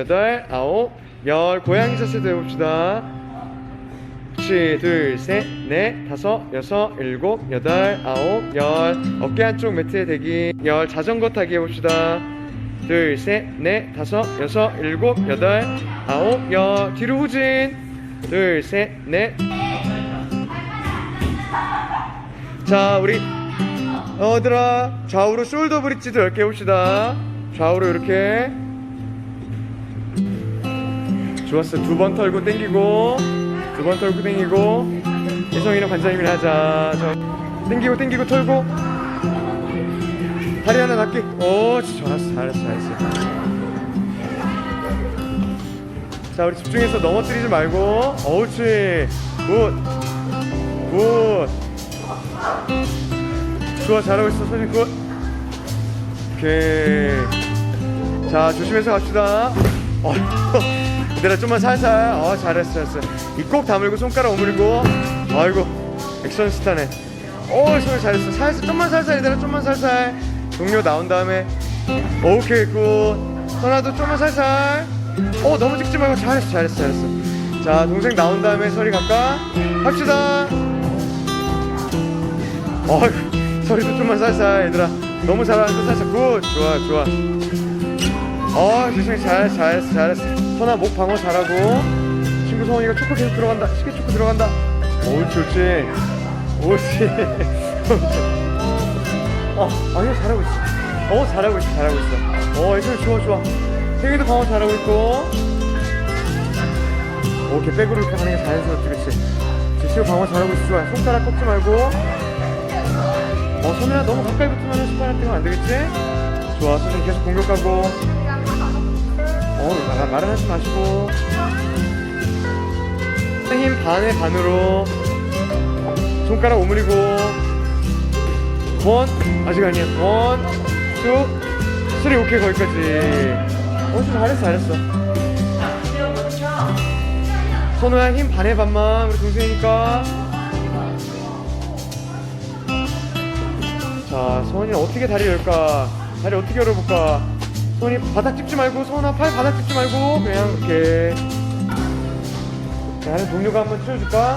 여덟, 아홉, 열. 고양이 자세도 해봅시다. 그렇지. 둘, 셋, 넷, 다섯, 여섯, 일곱, 여덟, 아홉, 열. 어깨 한쪽 매트에 대기. 열. 자전거 타기 해봅시다. 둘, 셋, 넷, 다섯, 여섯, 일곱, 여덟, 아홉, 열. 뒤로 후진. 둘, 셋, 넷. 자, 우리 어들아 좌우로 숄더 브릿지도 10개 해봅시다. 좌우로 이렇게. 좋았어. 두 번 털고 당기고 두 번 털고 당기고 혜성이는 관장님이랑 하자. 저 당기고 당기고 털고 다리 하나 낮게. 오, 좋았어. 잘했어, 잘했어. 자, 우리 집중해서 넘어뜨리지 말고. 옳지. 굿. 굿. 좋아, 잘하고 있어. 선생님 굿. 오케이. 자, 조심해서 갑시다. 어, 얘들아 좀만 살살. 어, 잘했어, 잘했어. 이꼭 다물고 손가락 오므리고. 아이고, 액션 스타네. 오, 손을 잘했어. 살살, 좀만 살살, 얘들아, 좀만 살살. 동료 나온 다음에. 오케이, 굿. 선아도 좀만 살살. 어, 너무 찍지 말고 잘했어, 잘했어, 잘했어. 자, 동생 나온 다음에 서리 갈까? 합시다. 어휴, 서리도 좀만 살살, 얘들아. 너무 잘하는데 살살. 굿, 좋아, 좋아. 어, 세상에 잘, 잘했어, 잘했어. 선아 목 방어 잘하고. 친구 성원이가 초코 계속 들어간다. 시계 초코 들어간다. 옳지, 옳지. 옳지. 어, 아니야, 잘하고 있어. 어, 잘하고 있어, 잘하고 있어. 어, 애들 좋아, 좋아. 생이도 방어 잘하고 있고. 오케이, 백으로 이렇게 하는 게 자연스럽지, 그치? 지치고 방어 잘하고 있어, 좋아. 손가락 꺾지 말고. 어, 선우야, 너무 가까이 붙으면 스파이한테 가면 안 되겠지? 좋아, 선생님 계속 공격하고. 어, 말, 말은 하지 마시고. 힘 반에 반으로. 손가락 오므리고. 원, 아직 아니야. 원, 투, 쓰리, 오케이, 거기까지. 어, 좀 잘했어, 잘했어. 선우야, 힘 반에 반만. 우리 동생이니까. 자, 소원이는 어떻게 다리 열까? 다리 어떻게 열어볼까? 소원이 바닥 찝지 말고, 소원아 팔 바닥 찝지 말고, 그냥 이렇게. 자, 하는 동료가 한번 치워줄까?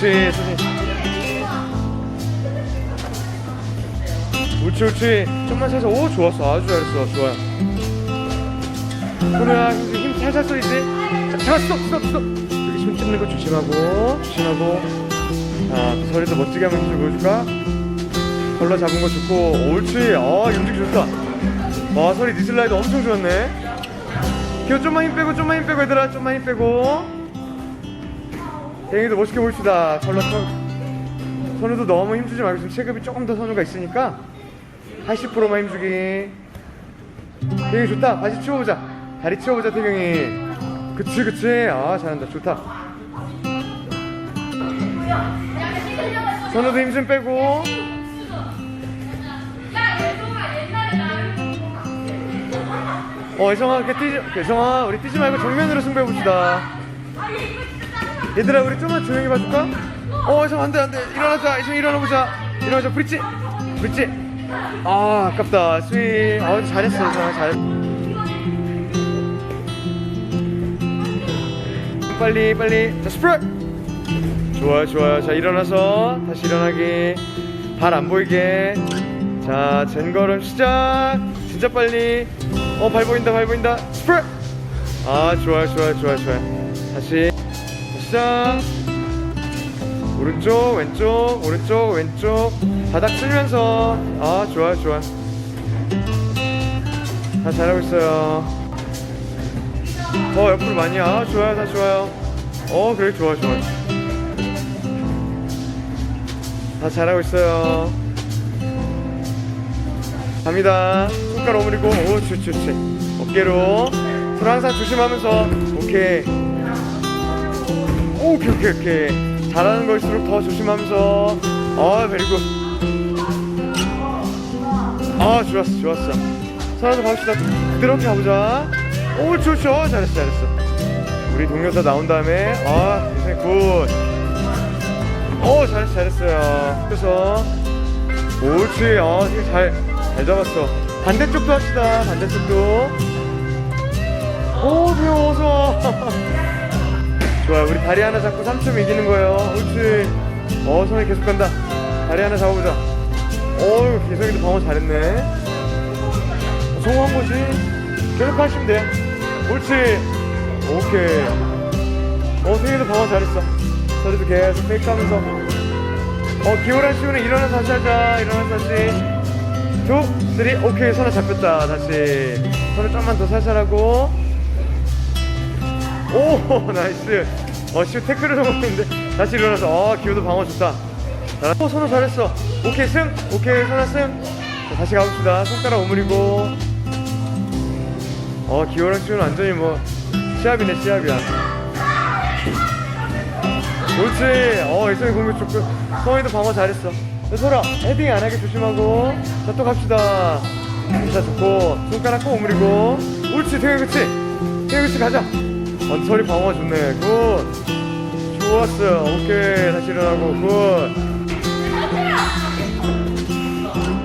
그렇지, 소원이. 옳지, 옳지. 좀만 살살. 오, 좋았어. 아주 잘했어. 좋아요. 소원아, 힘, 힘 살살 쏘이지? 자, 잠깐, 스톱, 스톱, 스톱. 여기 손 찝는 거 조심하고, 조심하고. 자, 서리도 멋지게 한번 좀 보여줄까? 걸러 잡은 거 좋고, 옳지. 아, 움직이 좋다. 와, 서리 니슬라이드 엄청 좋았네. 기어 좀만 힘 빼고, 좀만 힘 빼고, 얘들아. 좀만 힘 빼고. 댕이도 멋있게 봅시다. 걸러 선. 선우도 너무 힘주지 말고, 지금 체급이 조금 더 선우가 있으니까. 80%만 힘주기. 태경이 좋다. 다시 치워보자. 다리 치워보자, 태경이. 그치, 그치. 아, 잘한다. 좋다. 선우도 힘 좀 빼고. 어, 이렇게 뛰지, 예성아, 우리 뛰지 말고 정면으로 승부해 봅시다. 얘들아, 우리 좀만 조용히 봐줄까? 어, 예성, 안 돼, 안 돼. 일어나자. 예성, 일어나 보자. 일어나자. 브릿지. 브릿지. 아, 아깝다. 스윗. 아, 잘했어, 예성아. 잘. 빨리, 빨리. 자, 스프레! 좋아요 좋아요 자 일어나서 다시 일어나기 발 안 보이게 자 젠걸음 시작 진짜 빨리 어 발 보인다 발 보인다. 스프레! 아 좋아요 좋아요 좋아요 좋아요. 다시. 시작. 오른쪽 왼쪽 오른쪽 왼쪽. 바닥 쓸면서. 아 좋아요 좋아요. 다 잘하고 있어요. 어 옆으로 많이. 아 좋아요 다 좋아요. 어 그래 좋아 좋아 다 잘하고 있어요. 갑니다. 손가락 오므리고, 오, 좋지, 좋지. 어깨로. 손 항상 조심하면서, 오케이. 오, 오케이, 오케이, 오케이. 잘하는 걸수록 더 조심하면서, 아, 베리굿. 아, 좋았어, 좋았어. 손한번 갑시다. 그렇게 가보자. 오, 좋죠. 잘했어, 잘했어. 우리 동료 다 나온 다음에, 아, 굉장히 굿. 오 잘했어 잘했어요 그래서 옳지 어 이거 잘, 잘 잡았어 반대쪽도 합시다. 반대쪽도. 오 귀여워 어서. 좋아요. 우리 다리 하나 잡고 3점 이기는 거예요. 옳지. 어 성이 계속 간다. 다리 하나 잡아보자. 어우 개성이도 방어 잘했네. 어, 성공한 거지. 계속 하시면 돼. 옳지. 오케이. 어 승희도 방어 잘했어. 서리도 계속 페이크 하면서. 어 기호란 시우는 일어나서 다시 하자. 일어나서 다시 투, 쓰리, 오케이 손에 잡혔다. 다시. 손을 좀만 더 살살 하고. 오 나이스. 어 시우 태클을 성공했는데 다시 일어나서. 어 기호도 방어 좋다. 자, 오 손을 잘했어. 오케이 승. 오케이 선아 승. 자, 다시 가봅시다. 손가락 오므리고. 어 기호랑 시우는 완전히 뭐 시합이네 시합이야. 옳지. 어 이성이 공격 좋고. 성이도 방어 잘했어 소라 헤딩 안 하게 조심하고. 자또 갑시다. 진짜 좋고. 손가락 꼭 오므리고. 옳지 태경 그치? 태경 그치 가자. 어, 서리 방어 좋네. 굿. 좋았어 오케이. 다시 일어나고. 굿.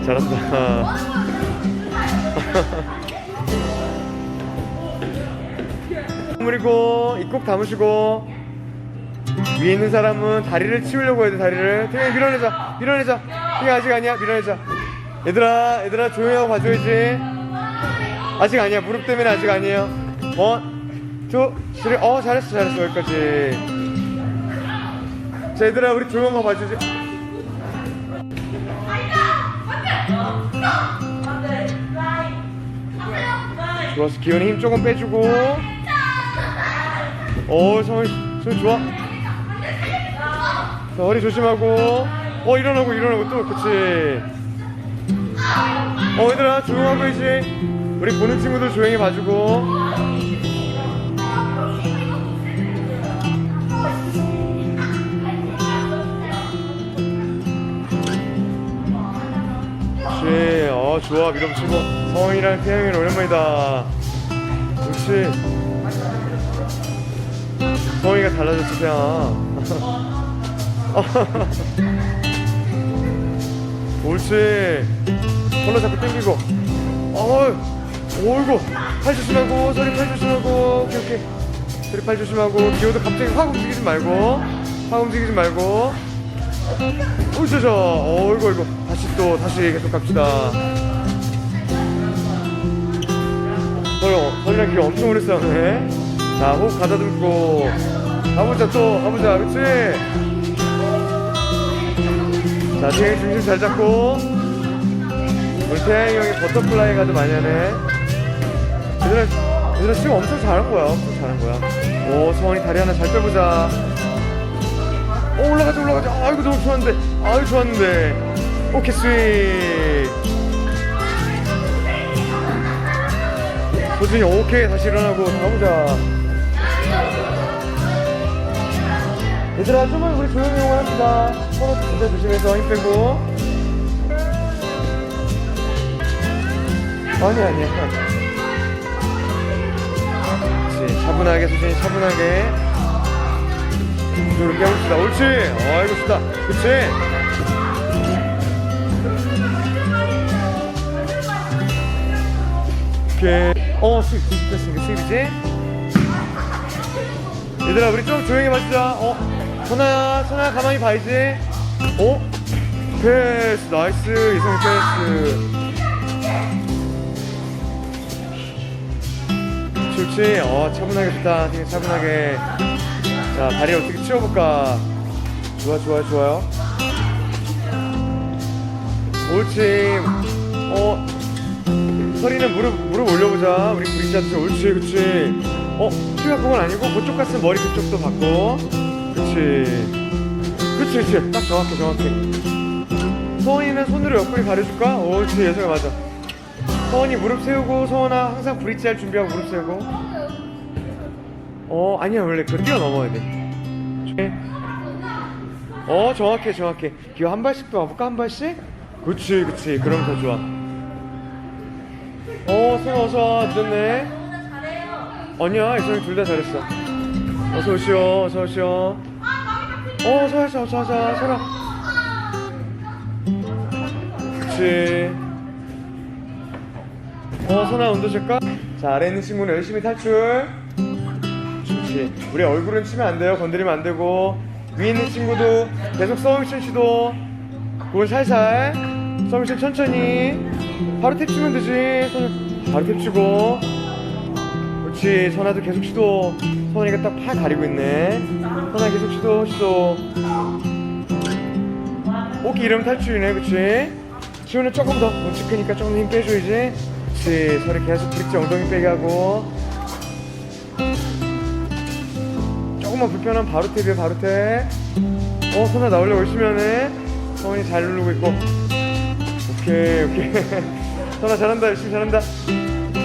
잘한다. 오므리고 입꼭 담으시고 위에 있는 사람은 다리를 치우려고 해야 돼 다리를 태경이 밀어내자 밀어내자. 태경이 아직 아니야? 밀어내자. 얘들아 얘들아 조용히 하고 봐줘야지. 아직 아니야. 무릎 때문에 아직 아니에요. 원, 투, 쓰리. 어 잘했어 잘했어. 여기까지. 자 얘들아 우리 조용히 하고 봐주지. 좋았어. 기현이 힘 조금 빼주고. 어 성이 성이 좋아 자, 허리 조심하고. 어 일어나고 일어나고 또 그치. 어 얘들아 조용하고 이지 우리 보는 친구들 조용히 봐주고. 그렇지 어 좋아. 밀어붙이고. 성이랑 태영이는 오랜만이다. 그렇지 성이가 달라졌어 태양아 옳지 걸러 잡고 당기고. 어이 어이구 팔 조심하고 소리 팔 조심하고. 오케이 오케이. 소리 팔 조심하고. 기호도 갑자기 확 움직이지 말고. 확 움직이지 말고. 어이저저. 어이구 어이구. 다시 또 다시 계속 갑시다. 서영 서영이랑 기호 엄청 오래 싸우네. 자 호흡 가다듬고. 가보자 또. 가보자 그치 자, 태양이 중심 잘 잡고. 우리 태양이 형이 버터플라이 가도 많이 하네. 얘들아, 얘들아 지금 엄청 잘한 거야 엄청 잘한 거야. 오 성원이 다리 하나 잘 빼보자. 오 올라가자 올라가자. 아이고 너무 좋았는데. 아이고 좋았는데. 오케이 스윗. 소진이 오케이 다시 일어나고 가보자 얘들아 좀만 우리 조용히 응원합시다. 서로 진짜 조심해서 힘 빼고. 아니 아니야 그렇지. 차분하게 소진이 차분하게. 이렇게 해봅시다. 옳지. 아이고 좋다. 그치 오케이. 어 수입 수입 수입이지? 얘들아 우리 좀 조용히 마시자. 어 선아야 선아야 가만히 봐야지 어? 패스 나이스 이성이 패스. 좋지? 어 차분하게 좋다. 되게 차분하게. 자 다리 어떻게 치워볼까? 좋아 좋아 좋아요. 옳지 어? 서리는 무릎 무릎 올려보자. 우리 브리지한테 옳지 그렇지 어? 키가 그건 아니고 그쪽 갔으면 머리 그쪽도 받고 그렇지 그렇지 그렇지 딱 정확해 정확해. 서원이는 손으로 옆구리 가려줄까? 옳지 예성이 맞아. 서원이 무릎 세우고 서원아 항상 브릿지 할 준비하고 무릎 세우고. 어 아니야 원래 그걸 뛰어넘어야 돼. 어 정확해 정확해. 기어 한 발씩 더 와볼까 한 발씩? 그치 그치. 그럼 더 좋아. 어 승아 어서와. 늦었네? 아니야 이성이 둘 다 잘했어. 어서 오시오 어서 오시오 어 어서 와서 어서 와서 서라 그치. 어 온도 줄까? 자 아래 있는 친구는 열심히 탈출. 좋지. 우리 얼굴은 치면 안 돼요. 건드리면 안 되고. 위에 있는 친구도 계속 서미션 시도 그건 살살. 서미션 천천히. 바로 탭 주면 되지. 손 바로 탭 주고 그렇지 선아도 계속 시도 선아이가 딱 팔 가리고 있네. 선아 계속 시도 시도. 오케이 이러면 탈출이네 그치? 지우는 조금 더 뭉치 크니까 조금 힘 빼줘야지 그치 서리 계속 브릿지 엉덩이 빼게 하고. 조금만 불편하면 바로 탭이야 바로 탭어 선아 나오려고 열심히 하네. 성원이 잘 누르고 있고. 오케이 오케이. 선아 잘한다 열심히 잘한다.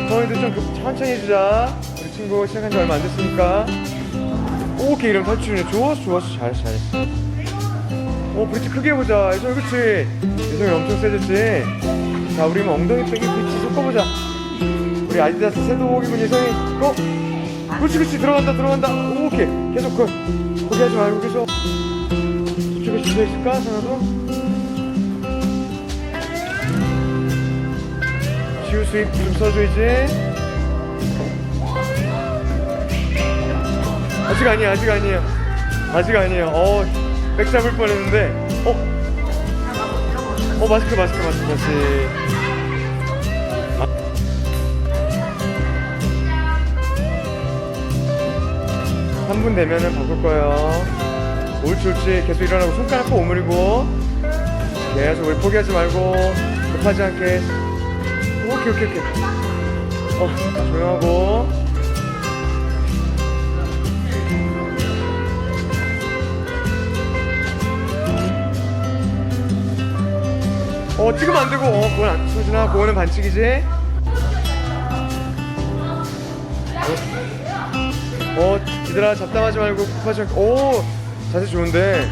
성원이도 좀 급- 천천히 해주자 친구 시작한 지 얼마 안 됐으니까 오케이 이러면 탈출이네 좋았어 좋았어. 잘했어 잘했어. 어 브릿지 크게 해보자. 예성이 그치 예성이 엄청 세졌지? 자 우리 엉덩이 빼기 브릿지 섞어보자. 우리 아디다스 샌드복 입은 예성이. 고! 그렇지 그렇지. 들어간다 들어간다. 오케이. 계속 그 거기 하지 말고 계속. 저쪽에 주저 있을까? 하나도? 지우 수입 좀 써줘야지 아직 아니야 아직 아니야 아직 아니에요. 어, 백 잡을 뻔했는데 어? 어 마스크 마스크 마스크 다시 아. 3분 되면은 바꿀 거예요. 옳지 옳지. 계속 일어나고 손가락 꼭 오므리고. 계속 우리 포기하지 말고 급하지 않게. 오케이 오케이 오케이. 어 조용하고 어 찍으면 안 되고. 어 그건 안 소진아 그거는 반칙이지? 어, 어 얘들아 잡담하지 말고 않게 오 자세 좋은데.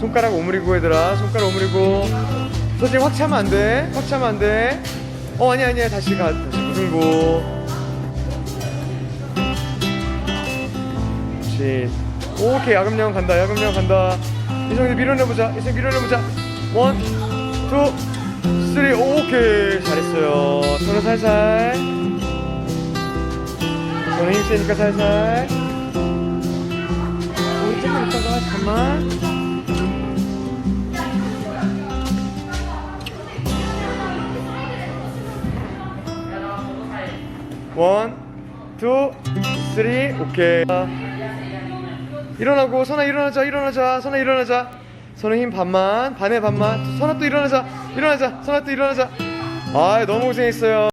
손가락 오므리고 얘들아. 손가락 오므리고. 소진 확 차면 안돼 확 차면 안돼 어 아니야 아니야. 다시 가 다시 부들고 그렇지 오케이 야금야금 간다 야금야금 간다. 이성이 밀어내보자. 이성이 밀어내보자. 원, 투, 쓰리. 오케이. 잘했어요. 손을 살살. 손에 힘 세니까 살살. 조금 있다가 잠깐만 원, 투, 쓰리. 오케이. 일어나고 선아 일어나자 일어나자. 선아 일어나자 선아 힘 반만 반에 반만. 선아 또 일어나자 일어나자 선아 또 일어나자. 아 너무 고생했어요